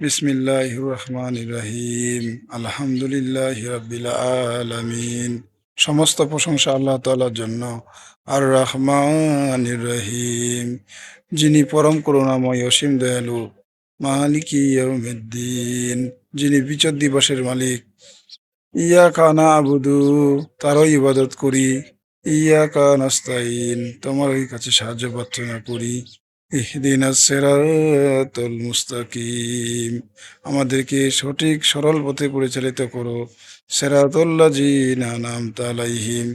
বিসমিল্লাহ রহমান রহিম আলহামদুলিল্লাহ রবিল আলমিন। সমস্ত প্রশংসা আল্লাহ তালার জন্য। আর রহমান রহিম। যিনি পরম করুণাময় অসীম দয়ালু, মালিকি ইয়ৌমিদ্দিন যিনি বিচার দিবসের মালিক। ইয়া কানা আবুদু তারও ইবাদত করি। ইয়া কানাস্তাইন তোমার ওই কাছে সাহায্য প্রার্থনা করি। ইহদিন সেরাতুল মুস্তাকিম। আমাদেরকে সঠিক, সরল পথে পরিচালিত করো। সেরাতুল্লাজিনা নাম তালাইহিম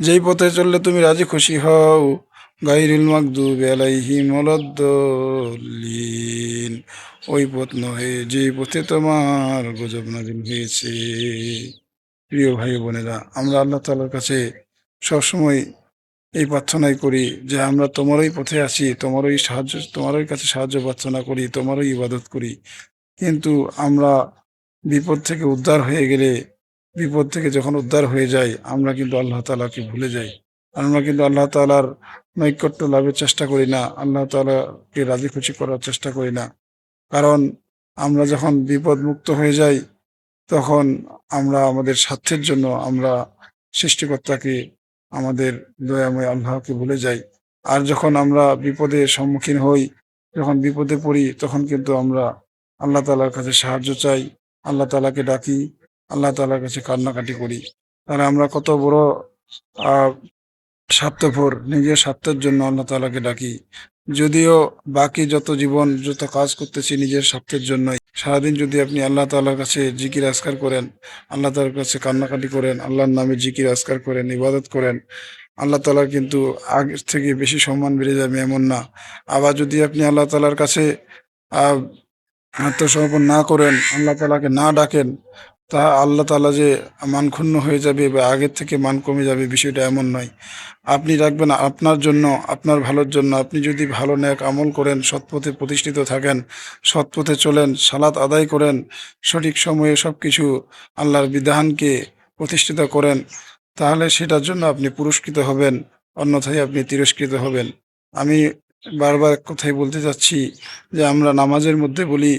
যেই পথে চললে তুমি রাজি খুশি হও। গাইরুল মাকদুব আলাইহিম ওয়ালাদ্দলিন ওই পথ নহে যে পথে তোমার গজব নাজিল হয়েছে। প্রিয় ভাই বোনেরা, আমরা আল্লাহ তাআলার কাছে সবসময় এই প্রার্থনাই করি যে আমরা তোমারই পথে আছি, তোমারই সাহায্য, তোমারই কাছে সাহায্য প্রার্থনা করি, তোমারই ইবাদত করি। কিন্তু আমরা বিপদ থেকে উদ্ধার হয়ে গেলে, বিপদ থেকে যখন উদ্ধার হয়ে যাই, আমরা কিন্তু আল্লাহ তালাকে ভুলে যাই। আমরা কিন্তু আল্লাহ তালার নৈকট্য লাভের চেষ্টা করি না, আল্লাহ তালাকে রাজি খুশি করার চেষ্টা করি না। কারণ আমরা যখন বিপদ মুক্ত হয়ে যাই, তখন আমরা আমাদের স্বার্থের জন্য আমরা সৃষ্টিকর্তাকে আমাদের দয়াময় আল্লাহকে ভুলে যাই। আর যখন আমরা বিপদে সম্মুখীন হই, যখন বিপদে পড়ি, তখন কিন্তু আমরা আল্লাহ তালার কাছে সাহায্য চাই, আল্লাহ তালাকে ডাকি, আল্লাহ তালার কাছে কান্নাকাটি করি। তাহলে আমরা কত বড়, আহ, স্বার্থপর, নিজের স্বার্থের জন্য আল্লাহ তালাকে ডাকি। যদিও বাকি যত জীবন, যত কাজ করতেছি নিজের স্বার্থের জন্যই, সারাদিন যদি আপনি আল্লাহ তালার কাছে জিকির আসকার করেন, আল্লাহ তালার কাছে কান্নাকাটি করেন, আল্লাহর নামে জিকির আসকার করেন, ইবাদত করেন, আল্লাহ তালার কিন্তু আগের থেকে বেশি সম্মান বেড়ে যাবে এমন না। আবার যদি আপনি আল্লাহ তালার কাছে আত্মসমর্পণ না করেন, আল্লাহ তালাকে না ডাকেন তা আল্লাহ তালা যে মান ক্ষুণ্ণ হয়ে যাবে বা আগের থেকে মান কমে যাবে বিষয়টা এমন নয়। আপনি রাখবেন আপনার জন্য, আপনার ভালোর জন্য। আপনি যদি ভালো ন্যাক আমল করেন, সৎপথে প্রতিষ্ঠিত থাকেন, সৎপথে চলেন, সালাত আদায় করেন, সঠিক সময়ে সব কিছু আল্লাহর বিধানকে প্রতিষ্ঠিত করেন, তাহলে সেটার জন্য আপনি পুরস্কৃত হবেন, অন্যথায় আপনি তিরস্কৃত হবেন। আমি বারবার কথাই বলতে চাচ্ছি যে আমরা নামাজের মধ্যে বলি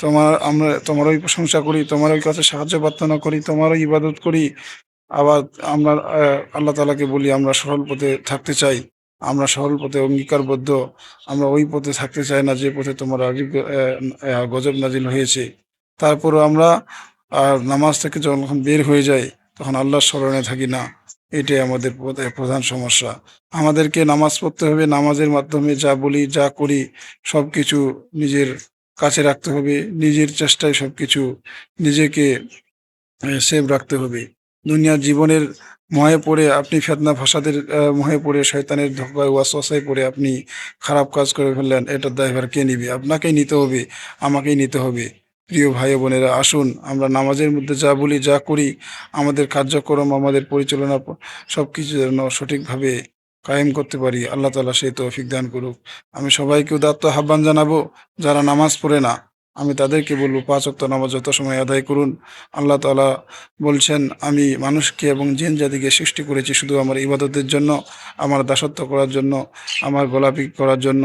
তোমার, আমরা তোমারই প্রশংসা করি তোমারই কাছে সাহায্য প্রার্থনা করি তোমারই ইবাদত করি। আবার আমরা আল্লাহ তালাকে বলি, আমরা সরল পথে থাকতে চাই, আমরা সরল পথে অঙ্গীকারবদ্ধ, আমরা ওই পথে থাকতে চাই না যে পথে তোমার গজব নাজিল হয়েছে। তারপরও আমরা আর নামাজ থেকে যখন বের হয়ে যাই, তখন আল্লাহর স্মরণে থাকি না। এটাই আমাদের প্রধান সমস্যা। আমাদেরকে নামাজ পড়তে হবে, নামাজের মাধ্যমে যা বলি, যা করি সব কিছু নিজের কাছে রাখতে হবে, নিজের চেষ্টায় সব কিছু নিজেকে সেভ রাখতে হবে। দুনিয়ার জীবনের মহে পড়ে আপনি ফেতনা ফাসাদের মহে পড়ে শয়তানের ধোকায় ওয়াসওয়াসায় পড়ে আপনি খারাপ কাজ করে ফেললেন এটার দায়ভার কে নিবে? আপনাকেই নিতে হবে, আমাকেই নিতে হবে। প্রিয় ভাই বোনেরা, আসুন, আমরা নামাজের মধ্যে যা বলি, যা করি, আমাদের কার্যক্রম, আমাদের পরিচালনা সব কিছু যেন সঠিকভাবে কায়েম করতে পারি। আল্লাহ তালা সেই তৌফিক দান করুক। আমি সবাইকে উদাত্ত আহ্বান জানাব, যারা নামাজ পড়ে না, আমি তাদেরকে বলব, পাঁচ অক্ত নামাজ যত সময় আদায় করুন। আল্লাহ তালা বলছেন, আমি মানুষকে এবং জিন জাতিকে সৃষ্টি করেছি শুধু আমার ইবাদতের জন্য, আমার দাসত্ব করার জন্য, আমার গোলাপি করার জন্য।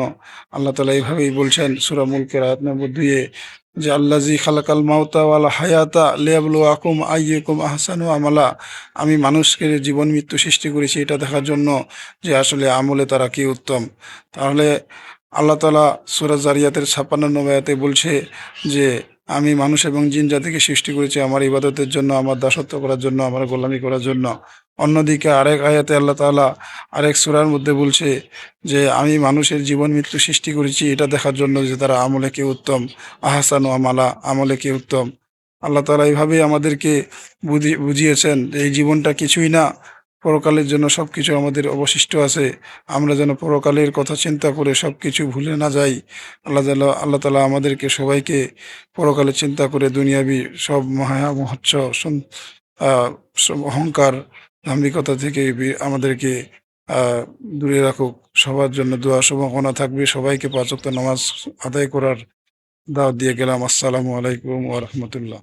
আল্লাহ তালা এইভাবেই বলছেন, সুরা মুলকের নম্বর দুইয়ে যে আল্লাজি খালাকাল মাউতা ওয়াল হায়াতা লিয়াবলু আকুম আইয়ুকুম আহসানু আমালা। আমি মানুষকে জীবন মৃত্যু সৃষ্টি করেছি এটা দেখার জন্য যে আসলে আমলে তারা কি উত্তম। তাহলে আল্লাহ তালা সুরাজ জারিয়াতের ছাপ্পান্ন নবায়াতে বলছে যে, আমি মানুষ এবং জিন জাতিকে সৃষ্টি করেছি আমার ইবাদতের জন্য, আমার দাসত্ব করার জন্য, আমার গোলামি করার জন্য। অন্যদিকে আরেক আয়াতে আল্লাহ তাআলা আরেক সুরার মধ্যে বলছে যে আমি মানুষের জীবন মৃত্যু সৃষ্টি করেছি এটা দেখার জন্য যে তারা আমলে কে উত্তম আহসান ও আমালা আমলে কে উত্তম। আল্লাহ তাআলা এইভাবেই আমাদেরকে বুঝি বুঝিয়েছেন এই জীবনটা কিছুই না পরকালের জন্য সব কিছু আমাদের অবশিষ্ট আছে। আমরা যেন পরকালের কথা চিন্তা করে সব কিছু ভুলে না যাই। আল্লাহ তালা আল্লাহ তালা আমাদেরকে সবাইকে পরকালে চিন্তা করে দুনিয়াবি সব মহা মহোচ্চ সুন- আহ, সব অহংকার দাম্ভিকতা থেকে আমাদেরকে দূরে রাখুক। সবার জন্য দোয়া সম্ভাবনা থাকবে। সবাইকে পাঁচক্ত নামাজ আদায় করার দাওয়াত দিয়ে গেলাম। আসসালামু আলাইকুম ওয়া রাহমাতুল্লাহ।